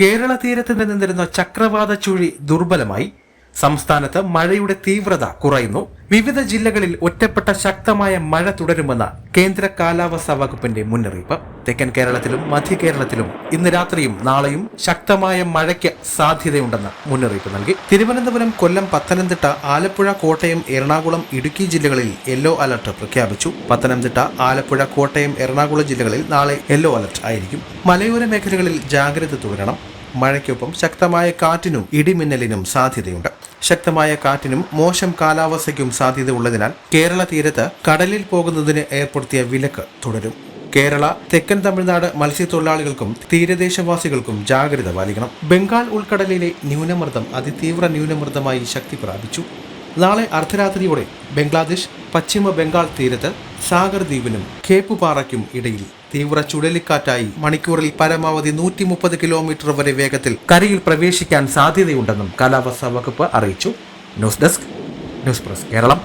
കേരള തീരത്ത് നിന്നിരുന്ന ചക്രവാത ചുഴി ദുർബലമായി. സംസ്ഥാനത്ത് മഴയുടെ തീവ്രത കുറയുന്നു. വിവിധ ജില്ലകളിൽ ഒറ്റപ്പെട്ട ശക്തമായ മഴ തുടരുമെന്ന് കേന്ദ്ര കാലാവസ്ഥാ വകുപ്പിന്റെ മുന്നറിയിപ്പ്. തെക്കൻ കേരളത്തിലും മധ്യ കേരളത്തിലും ഇന്ന് രാത്രിയും നാളെയും ശക്തമായ മഴയ്ക്ക് സാധ്യതയുണ്ടെന്ന് മുന്നറിയിപ്പ് നൽകി. തിരുവനന്തപുരം കൊല്ലം പത്തനംതിട്ട ആലപ്പുഴ കോട്ടയം എറണാകുളം ഇടുക്കി ജില്ലകളിൽ യെല്ലോ അലർട്ട് പ്രഖ്യാപിച്ചു. പത്തനംതിട്ട ആലപ്പുഴ കോട്ടയം എറണാകുളം ജില്ലകളിൽ നാളെ യെല്ലോ അലർട്ട് ആയിരിക്കും. മലയോര മേഖലകളിൽ ജാഗ്രത തുടരണം. മഴയ്ക്കൊപ്പം ശക്തമായ കാറ്റിനും ഇടിമിന്നലിനും സാധ്യതയുണ്ട്. ശക്തമായ കാറ്റിനും മോശം കാലാവസ്ഥയ്ക്കും സാധ്യതയുള്ളതിനാൽ കേരള തീരത്ത് കടലിൽ പോകുന്നതിന് ഏർപ്പെടുത്തിയ വിലക്ക് തുടരും. കേരള തെക്കൻ തമിഴ്നാട് മത്സ്യത്തൊഴിലാളികൾക്കും തീരദേശവാസികൾക്കും ജാഗ്രത പാലിക്കണം. ബംഗാൾ ഉൾക്കടലിലെ ന്യൂനമർദ്ദം അതിതീവ്ര ന്യൂനമർദ്ദമായി ശക്തി പ്രാപിച്ചു. നാളെ അർദ്ധരാത്രിയോടെ ബംഗ്ലാദേശ് പശ്ചിമ ബംഗാൾ തീരത്ത് സാഗർ ദ്വീപിനും കേപ്പുപാറയ്ക്കും ഇടയിൽ തീവ്ര ചുഴലിക്കാറ്റായി മണിക്കൂറിൽ പരമാവധി നൂറ്റി മുപ്പത് കിലോമീറ്റർ വരെ വേഗത്തിൽ കരയിൽ പ്രവേശിക്കാൻ സാധ്യതയുണ്ടെന്നും കാലാവസ്ഥാ വകുപ്പ് അറിയിച്ചു. News desk news press Keralam.